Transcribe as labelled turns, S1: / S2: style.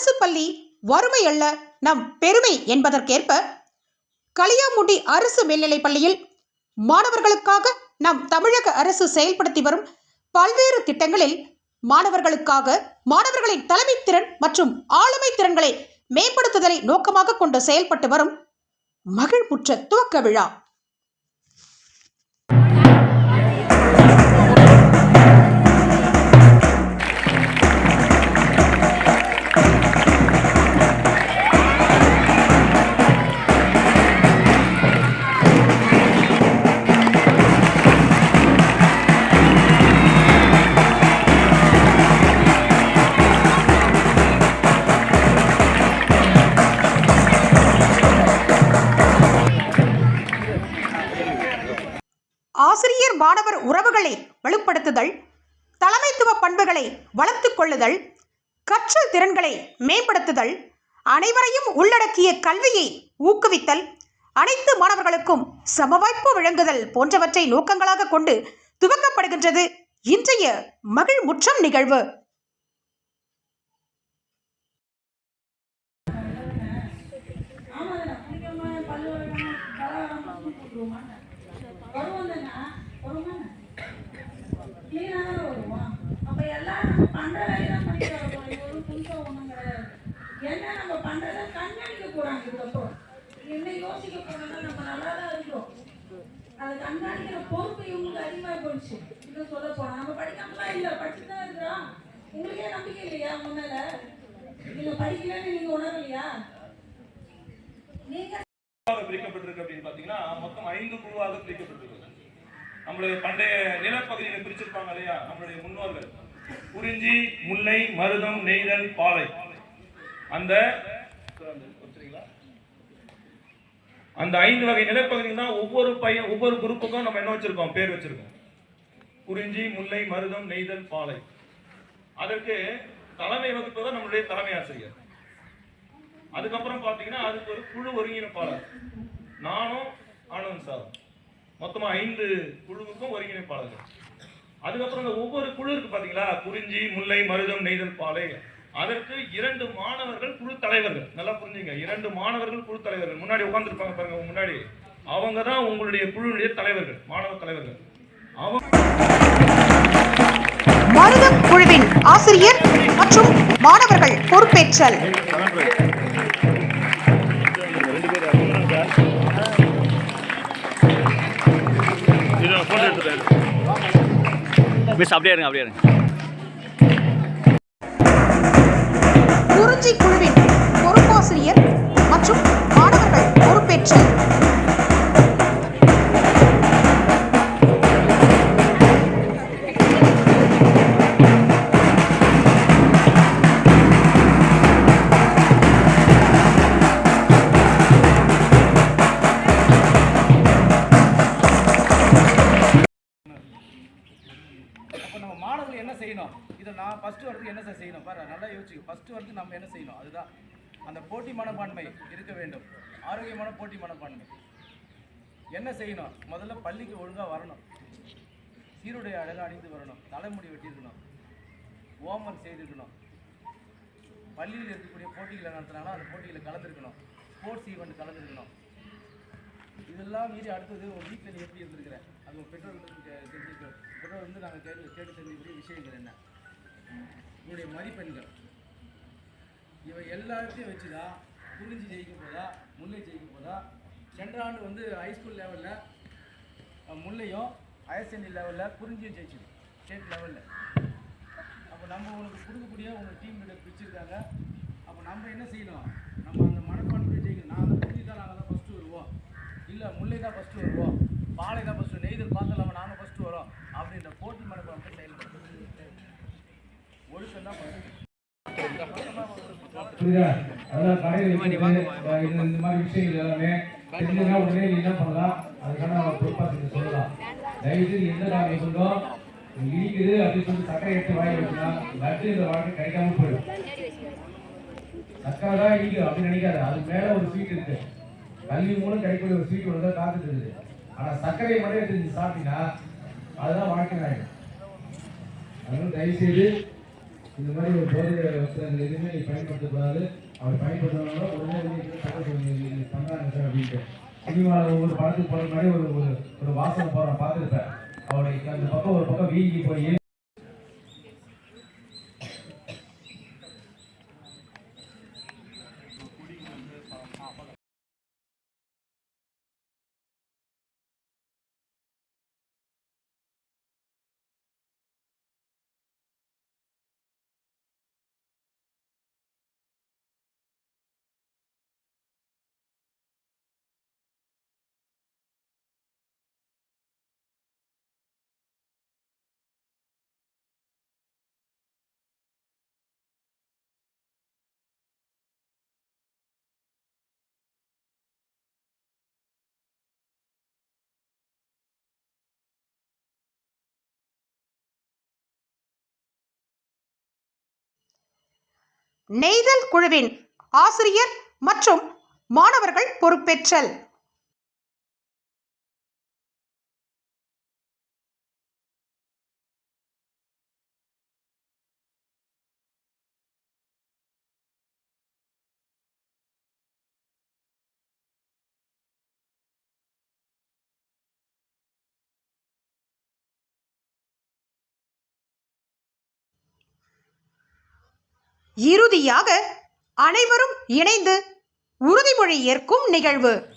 S1: அரசு பள்ளி வறுமை அல்ல நம் பெருமை என்பதற்கேற்ப களியாமுண்டி அரசு மேல்நிலைப் பள்ளியில் மாணவர்களுக்காக நம் தமிழக அரசு செயல்படுத்தி வரும் பல்வேறு திட்டங்களில் மாணவர்களுக்காக மாணவர்களின் தலைமை திறன் மற்றும் ஆளுமை திறன்களை மேம்படுத்துதலை நோக்கமாக கொண்டு செயல்பட்டு வரும் மகிழ்வுற்ற துவக்க விழா. மாணவர் உறவுகளை வலுப்படுத்துதல் தலைமைத்துவ பண்புகளை வளர்த்துக் கொள்ளுதல் கற்றல் திறன்களை மேம்படுத்துதல் அனைவரையும் உள்ளடக்கிய கல்வியை ஊக்குவித்தல் அனைத்து மாணவர்களுக்கும் சமவாய்ப்பு வழங்குதல் போன்றவற்றை நோக்கங்களாக கொண்டு துவக்கப்படுகின்றது இன்றைய மகிழ் முற்றம் நிகழ்வு
S2: ஆமாண்ணா எல்லாரும் நம்ம பண்ணிட்டு இது ஒரு புதுசாக ஒன்றும் கிடையாது என்ன நம்ம பண்ணுறத கண்காணிக்க போகிறாங்க இதுக்கப்புறம் என்ன யோசிக்க போனோம்னா நம்ம நல்லா தான் இருக்கோம் அதை கண்காணிக்கிற பொறுப்பு இவங்களுக்கு அதிகமாக போயிடுச்சு இன்னும் சொல்ல போனால் நம்ம படிக்காமலாம் இல்லை படிச்சுட்டு தான் இருக்கிறோம் உங்களுக்கே நம்பிக்கை இல்லையா முன்னால மேல நீங்க படிக்கலன்னு நீங்க உணரலையா நீங்க
S3: பிரிக்கப்பட்டிருக்கு அப்படின்னு பாத்தீங்கன்னா மொத்தம் ஐந்து குழுவாக பிரிக்கப்பட்டிருக்கு. நம்மளுடைய பண்டைய நிலப்பகுதியில பிரிச்சிருப்பாங்க இல்லையா? நம்மளுடைய முன்னோர்கள். குறிஞ்சி முல்லை மருதம் நெய்தல் பாலை. அந்த அந்த ஐந்து வகை நிலப்பகுதியில் தான் ஒவ்வொரு பையன் ஒவ்வொரு குரூப்புக்கும் நம்ம என்ன வச்சிருக்கோம்? பேர் வச்சிருக்கோம். குறிஞ்சி முல்லை மருதம் நெய்தல் பாலை. அதற்கு தலைமை வகுப்பு தான் நம்மளுடைய தலைமை ஆசிரியர். அதுக்கப்புறம் பார்த்தீங்கன்னா அதுக்கு ஒரு குழு ஒருங்கிணைப்பாளர். நானும் ஆனந்த் சார். மொத்தமா ஐந்து குழுவுக்கும் ஒருங்கிணைப்பாளர்கள். அதுக்கப்புறம் இந்த ஒவ்வொரு குழு இருக்கு பாத்தீங்களா? குறிஞ்சி முல்லை மருதம் நெய்தல் பாலை. அதற்கு இரண்டு மாணவர்கள் குழு தலைவர்கள். நல்லா புரிஞ்சுங்க. இரண்டு மாணவர்கள் குழு தலைவர்கள். முன்னாடி உட்கார்ந்துருப்பாங்க பாருங்க முன்னாடி. அவங்க தான் உங்களுடைய குழுவுடைய தலைவர்கள் மாணவ தலைவர்கள். அவங்க
S1: மருதம் குழுவின் ஆசிரியர் மற்றும் மாணவர்கள் பொறுப்பேற்றல்.
S4: மிஸ் அப்படியே இருங்க அப்படியே இருங்க.
S1: குறிஞ்சி
S5: வரதுக்கு என்ன சார் செய்யணும்? பாரு நல்லா யோசிச்சு. ஃபஸ்ட்டு வரதுக்கு நம்ம என்ன செய்யணும்? அதுதான். அந்த போட்டி மனப்பான்மை இருக்க வேண்டும். ஆரோக்கியமான போட்டி மனப்பான்மை. என்ன செய்யணும்? முதல்ல பள்ளிக்கு ஒழுங்காக வரணும். சீருடைய அழகாக அணிந்து வரணும். தலைமுடி வெட்டியிருக்கணும். ஹோம்ஒர்க் செய்திருக்கணும். பள்ளியில் இருக்கக்கூடிய போட்டிகளை நடத்தினாலும் அந்த போட்டியில் கலந்துருக்கணும். Sports event கலந்துருக்கணும். இதெல்லாம் மீறி அடுத்தது உங்கள் வீட்டில் நீ எப்படி இருந்திருக்கிற? அது உங்கள் பெற்றோர்களுக்கு தெ- தெரிஞ்சுக்க பெற்றோர் வந்து நாங்கள் கேட்டு கேட்டு தெரிஞ்சுக்கிற விஷயங்கள் என்ன? உங்களுடைய மதிப்பெண்கள். இவை எல்லாத்தையும் வச்சு தான் குறிஞ்சி ஜெயிக்க போதா முல்லை ஜெயிக்க போதா சென்ற ஆண்டு வந்து ஹைஸ்கூல் லெவலில் முல்லையும் ஹையர் செகண்டரி லெவலில் குறிஞ்சியும் ஜெயிச்சிது ஸ்டேட் லெவலில் அப்போ நம்ம உனக்கு கொடுக்கக்கூடிய உங்கள் டீம் கிட்ட பிடிச்சிருக்காங்க அப்போ நம்ம என்ன செய்யணும்? நம்ம அந்த மனப்பான்மையை ஜெயிக்கணும் நான் அந்த குறிஞ்சி தான் நாங்கள் தான் ஃபஸ்ட்டு வருவோம். இல்லை முல்லை தான் ஃபஸ்ட்டு வருவோம். பாலை தான் ஃபஸ்ட்டு நெய்தல் பார்த்தலாம நாங்கள் ஃபஸ்ட்டு வரோம். அப்படின்ற போட்டி மனப்பான்மை செயல்படுறது ஒழுக்கம் தான் ஃபஸ்ட்டு
S6: புரியுதா அதான் கடையில் இந்த மாதிரி விஷயங்கள் எல்லாமே தெரிஞ்சதுன்னா உடனே நீ என்ன பண்ணலாம்? அதுக்கான நம்ம ப்ரிப்பேர் சொல்லலாம். தயவுசெய்து எந்த காரியம் சொல்றோம் இடிக்குது அப்படின்னு சொல்லி சக்கரை எடுத்து வாங்கி வச்சுனா லட்டு இந்த வாழ்க்கை கிடைக்காம போயிடும். சக்கரை தான் இடிக்கும் அப்படின்னு நினைக்காத. அது மேல ஒரு ஸ்வீட் இருக்கு. கல்வி மூலம் கிடைக்கக்கூடிய ஒரு ஒன்று தான் காத்துட்டு இருக்குது. ஆனா சர்க்கரையை மட்டும் எடுத்து சாப்பிட்டீங்கன்னா அதுதான் வாழ்க்கை ஆயிடும் அதனால தயவுசெய்து
S5: இந்த மாதிரி ஒரு போதை வஸ்திரங்கள் எதுவுமே நீ பயன்படுத்தக்கூடாது. அவர் பயன்படுத்தினாலும் உடனே வந்து தகவல் பண்ணுறாங்க சார் அப்படின்ட்டு. சினிமாவில் ஒவ்வொரு படத்துக்கு போகிற மாதிரி ஒரு ஒரு வாசனை போடுறேன் பார்த்துருப்பேன். அவருடைய அந்த பக்கம் ஒரு பக்கம் வீங்கி போய்
S1: நெய்தல் குழுவின் ஆசிரியர் மற்றும் மாணவர்கள் பொறுப்பேற்றல். இறுதியாக அனைவரும் இணைந்து உறுதிமொழி ஏற்கும் நிகழ்வு.